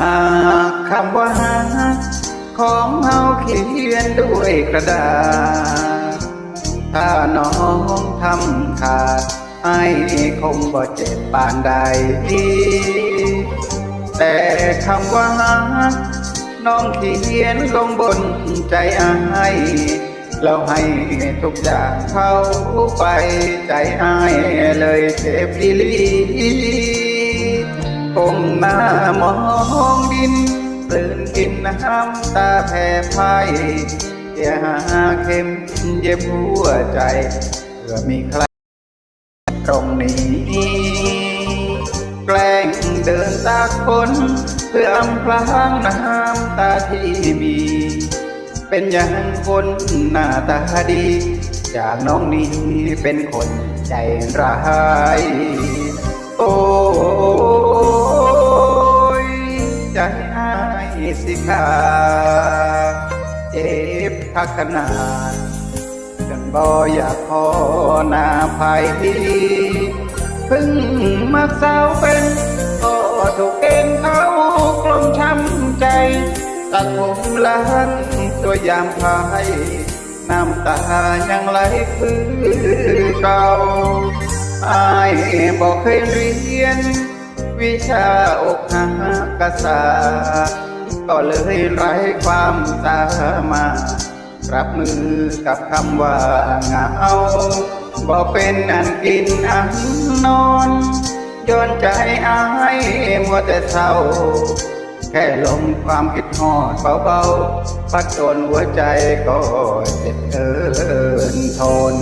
หากคำว่าฮักของเฮาเขียนด้วยกระดาษ ถ้าน้องทำขาดไอ้คงบ่เจ็บปานใด แต่คำว่าฮักน้องเขียนลงบนใจไอ้แล้วให้ทุกอย่างเข้าไปใจไอ้เลยเจ็บอีลี ก้มหน้ามองดินตื่นกินน้ำตาแผ่พายอย่าหาเข็มเย็บหัวใจเพื่อมีใครตรงนี้แกล้งเดินตากคนเพื่ออำพรางน้ำตาที่มี เป็นอย่างคนหน้าตาดี จากน้องนี้เป็นคนใจร้าย โอ้ สิขาเจ็บพักขนาดจนบ่อยากขอหน้าภัยพิ่งมักสาวเป็นก็ถูกเกณฑ์เขากลมช้ำใจตัดผมล้างตัวยามพายน้ำตายังไหลคือเก่าอายบอกเคยเรียน วิชาอกหักกษา ก็เลยไร้ความสามารถรับมือกับคำว่าเหงาบ่เป็นอันกินอันนอนย้อนใจอายมัวแต่เศร้า แค่ลมความคิดหอดเบาๆพัดโดนหัวใจก็เจ็บเกินทน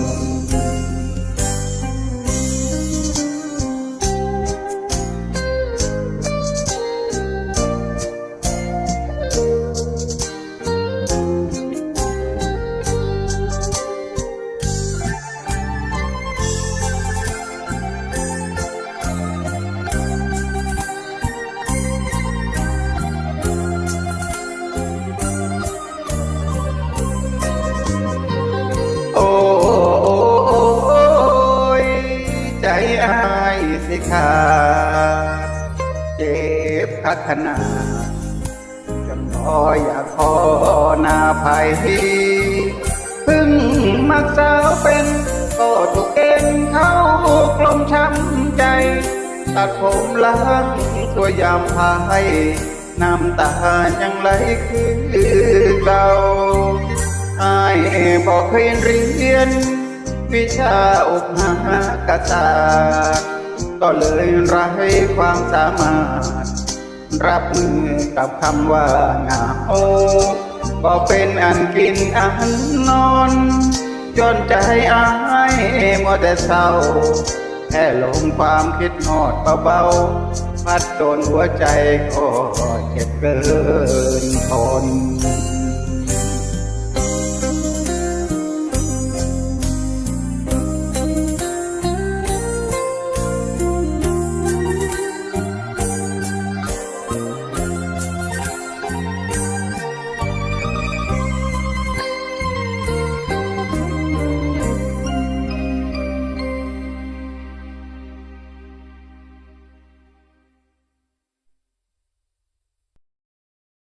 ขาเจ็บคักขนาจนพออยากขอหน้าภัยเพึ่งมักสาวเป็นก็ถูกเกณฑ์เขากลมช้ำใจ ตัดผมล้างตัวยามพายน้ำตายังไหลคือเก่าอายบอกเคยเรียน วิชาอกหักกษา ก็เลยไร้ความสามารถ รับมือกับคำว่าเหงาก็เป็นอันกินอันนอนจนใจอายมัวแต่เศร้าแค่ลงความคิดหอดเบาๆพัดโดนหัวใจก็เจ็บเกินทน